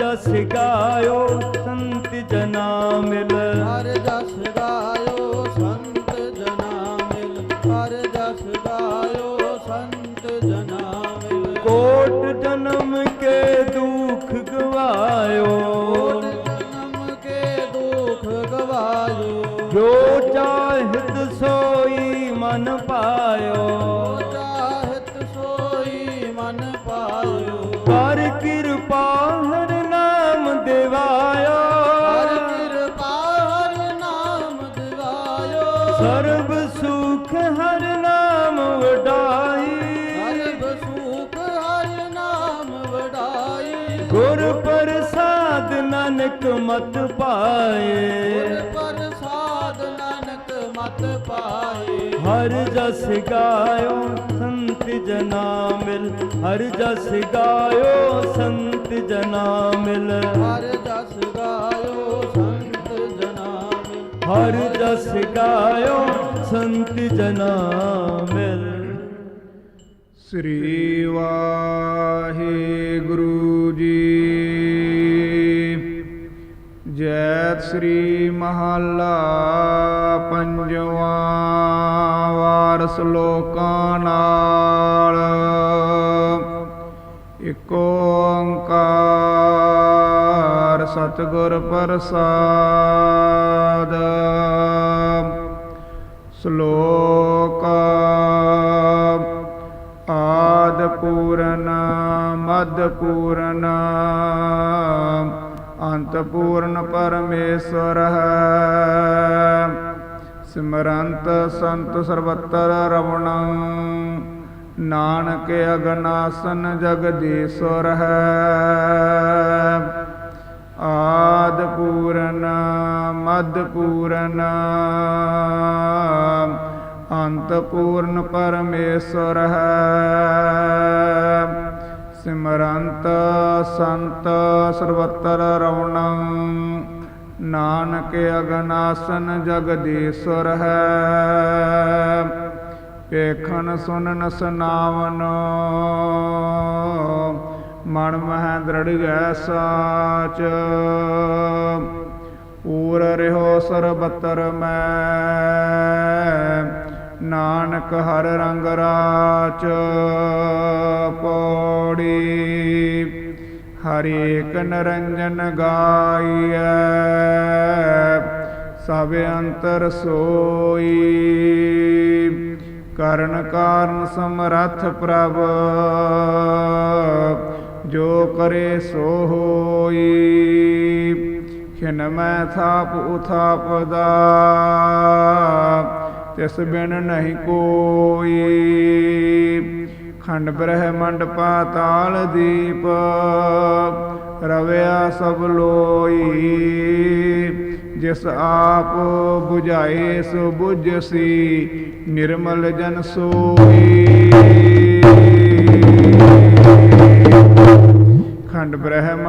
ਜਸ ਗਾਇਓ ਸੰਤ ਜਨਾ ਮਿਲ। ਹਰ ਜਸ ਗਾਇਓ ਸੰਤ ਜਨਾ ਮਿਲ। ਹਰ ਜਸ ਗਾਇਓ ਸੰਤ ਜਨਾ ਮਿਲ। ਕੋਟ ਜਨਮ ਕੇ ਦੁਖ ਗਵਾਇਓ। ਕੋਟ ਜਨਮ ਕੇ ਦੁਖ ਗਵਾਇਓ। ਜੋ ਚਾਹਿਤ ਸੋਈ ਮਨ ਪਾਇਓ। ਸਰਬ ਸੁਖ ਹਰ ਨਾਮ ਵਡਾਈ। ਹਰ ਸੁਖ ਹਰ ਨਾਮ ਵਡਾਈ। ਗੁਰ ਪ੍ਰਸਾਦ ਨਾਨਕ ਮਤ ਪਾਏ। ਗੁਰ ਪ੍ਰਸਾਦ ਨਾਨਕ ਮਤ ਪਾਏ। ਹਰ ਜਸ ਗਾਇਓ ਸੰਤ ਜਨਾ ਮਿਲ। ਹਰ ਜਸ ਗਾਇਓ ਸੰਤ ਜਨਾ ਮਿਲ। ਹਰ ਜਸ ਗਾਇਓ ਹਰ ਜਸ ਗਾਇਓ, ਸੰਤ ਜਨਾ ਮਿਲ। ਸ੍ਰੀ ਵਾਹਿਗੁਰੂ ਜੀ। ਜੈਤ ਸ੍ਰੀ ਮਹੱਲਾ ਪੰਜਵਾਂ ਵਾਰ ਸ਼ਲੋਕਾਂ ਨਾਲ। ਇਕ ਓੰਕਾਰ ਸਤਿਗੁਰ ਪ੍ਰਸਾਦ। ਸ਼ਲੋਕ ਆਦ ਪੂਰਨ ਮਦ ਪੂਰਨ ਅੰਤ ਪੂਰਨ ਪਰਮੇਸ਼ਵਰ ਹੈ। ਸਿਮਰੰਤ ਸੰਤ ਸਰਬਤਰ ਰਵਣੰ, ਨਾਨਕ ਅਗਨਾਸਨ ਜਗਦੀਸ਼ਵਰ ਹੈ। ਆਦ ਪੂਰਨ ਮਦ ਪੂਰਨ ਅੰਤ ਪੂਰਨ ਪਰਮੇਸ਼ਵਰ ਹੈ। ਸਿਮਰੰਤ ਸੰਤ ਸਰਬਤਰ ਰਵਣੰ ਨਾਨਕ ਅਗਨਾਸਨ ਜਗਦੀਸ਼ਰ ਹੈ। ਵੇਖਣ ਸੁਨਨ ਸੁਨਾਵਨ ਮਨ ਮਹਿ ਦ੍ਰਿੜਗੈ ਸਾਚ। ਊਰ ਰਹਿਓ ਸਰਬਤਰ ਮੈਂ। ਨਾਨਕ ਹਰ ਰੰਗ ਰਾਚ ਪੌੜੀ। ਹਰੇਕ ਨਰੰਜਨ ਗਾਈਐ। ਸਭ ਅੰਤਰ ਸੋਈ। ਕਰਨ ਕਾਰਨ ਸਮਰੱਥ ਪ੍ਰਭ। ਜੋ ਕਰੇ ਸੋ ਹੋਈ। ਖਿਨ ਮੈਂ ਥਾਪ ਉਥਾਪਦਾ, ਤਿਸ ਬਿਨ ਨਹੀਂ ਕੋਈ। ਖੰਡ ਬ੍ਰਹਮੰਡ ਪਾਤਾਲ ਦੀਪ, ਰਵਿਆ ਸਭ ਲੋਈ। ਜਿਸ ਆਪ 부ਝਾਏ ਸੋ 부ਝਸੀ ਨਿਰਮਲ ਜਨ ਸੋਈ।